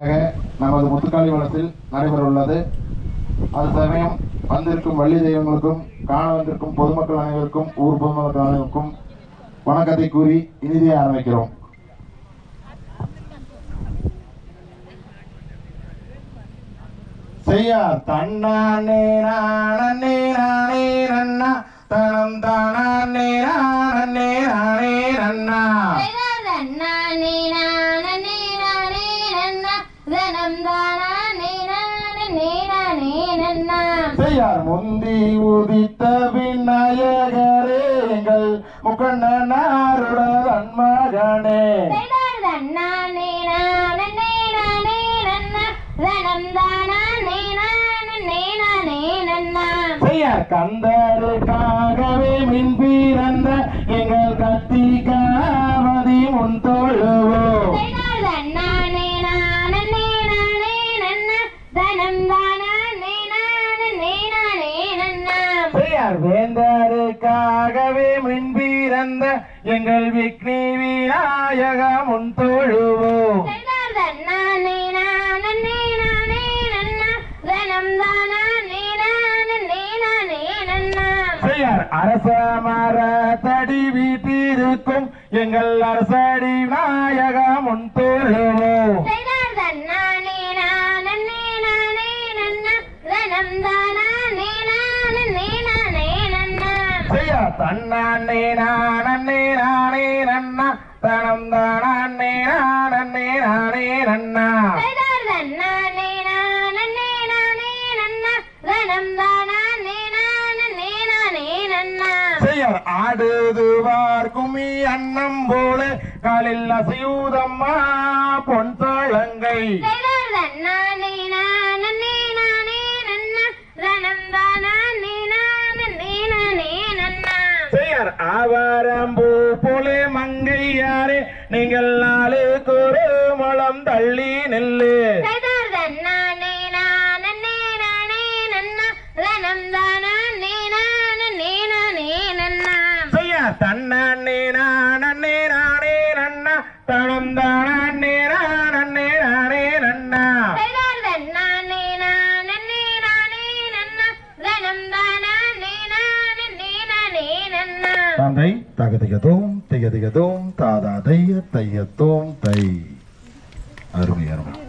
நமது முத்துக்காளி வளத்தில் நடைபெற உள்ளது அது சமயம் வந்திருக்கும் வள்ளி தெய்வங்களுக்கும் காண வந்திருக்கும் பொதுமக்கள் அனைவருக்கும் ஊர் பொதுமக்கள் அனைவருக்கும் வணக்கத்தை கூறி இனிதே ஆரம்பிக்கிறோம். செய்யார் தன்னானே நானே நானே நன்னா தனம் தானே நானே நானே நன்னா. செய்யார் முந்தி உதித்த விநாயகரே எங்கள் முக்கண்ணனாருட மகனே செய்யார் கந்தருக்காகவே மின் பிறந்த எங்கள் கத்திகாவதி முன் தொழுவோம். செய்யார் வேந்தருக்காகவே மின்பிறந்த எங்கள் விக்னி விநாயகம் உன் தொழுவோம் அரச மர தடி வீட்டிருக்கும் எங்கள் அரசடி நாயக முன் தொழுவோம் தன்னானே நானே நானே நன்னா. தனம் தானே நானே நானே நன்னா. ஆடுதுவார் கும்மி அன்னம் போல காலில் அசையூதம்மா பொன் தழங்கை செய்யார் ஆவாரம்பூ போலே மங்கையாரே நீங்கள் நாலு ஒரு முளம் தள்ளி நெல்லு. தன்னே நானே நானே நன்னா. தனம் தானே தந்தை தகதிகதோம் திகதிகதோம் தாதா தைய தையத்தோம் தை. அருமை அருமை.